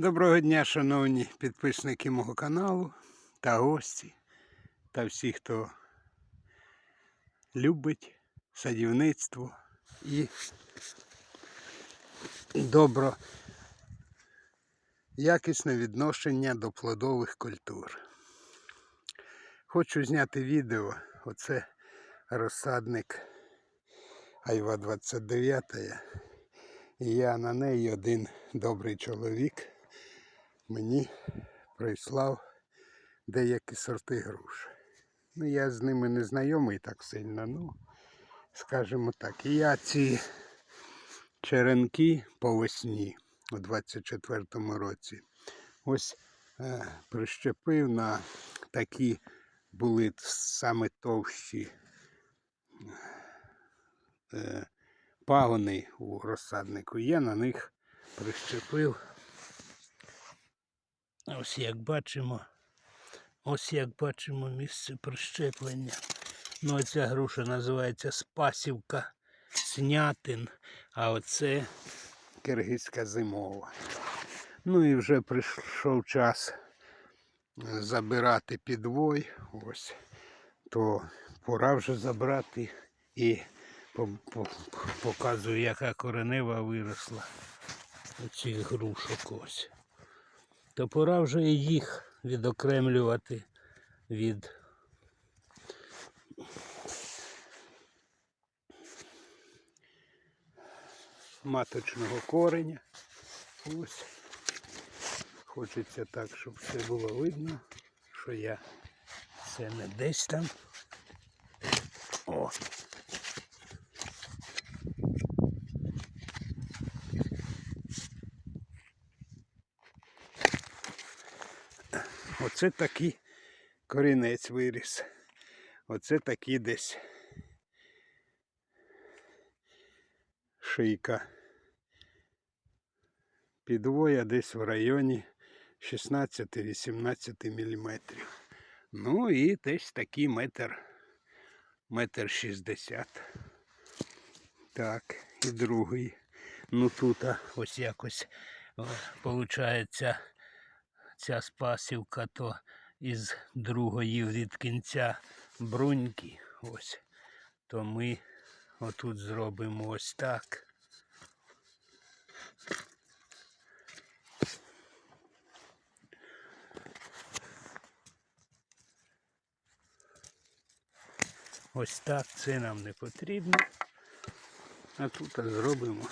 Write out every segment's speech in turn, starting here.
Доброго дня, шановні підписники мого каналу та гості, та всі, хто любить садівництво і добро якісне відношення до плодових культур. Хочу зняти відео. Оце розсадник Айва 29. І я на неї один добрий чоловік мені прислав деякі сорти груш. Ну, я з ними не знайомий так сильно, ну, скажімо так. І я ці черенки по весні у 24-му році ось е, прищепив на такі були саме товщі е, пагони у розсаднику. Я на них прищепив. Ось як бачимо, ось як бачимо місце прищеплення. Ну, оця груша називається Спасівка Снятин, а оце киргизька зимова. Ну і вже прийшов час забирати підвой. Ось. То пора вже забрати і по- по- показую, яка коренева виросла цих грушок ось. То пора вже і їх відокремлювати від маточного кореня. Ось. Хочеться так, щоб все було видно, що я це не десь там. О. Оце такий корінець виріс. Оце такий десь шийка. Підвоя десь в районі 16-18 мм. Ну і десь такий метр, метр 60. Так, і другий. Ну тут ось якось виходить ця спасівка то із другої від кінця бруньки. Ось. То ми отут зробимо ось так. Ось так це нам не потрібно. А тут зробимо.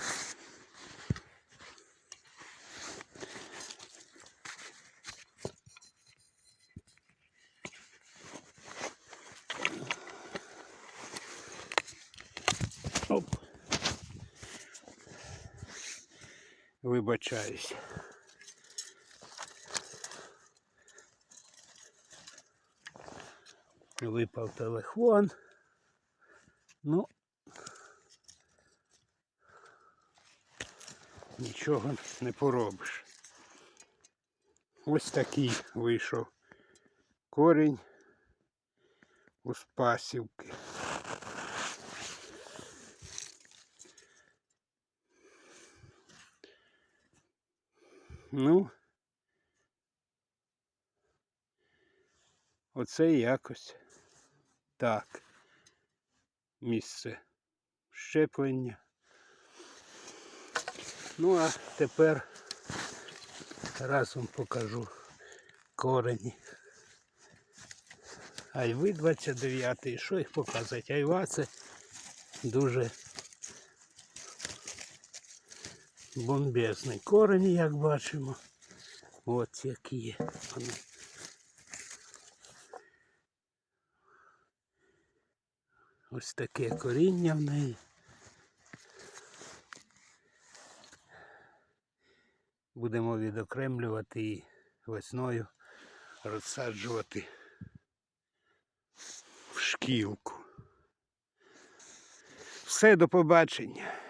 Вибачаюсь. Випав телефон. Ну, нічого не поробиш. Ось такий вийшов корінь у спасівки. Ну, оце якось так. Місце щеплення. Ну, а тепер разом покажу корені. Айви 29 і що їх показати? Айва це дуже бомбезний корені, як бачимо. От які є. Ось таке коріння в неї. Будемо відокремлювати і весною розсаджувати в шкілку. Все, до побачення.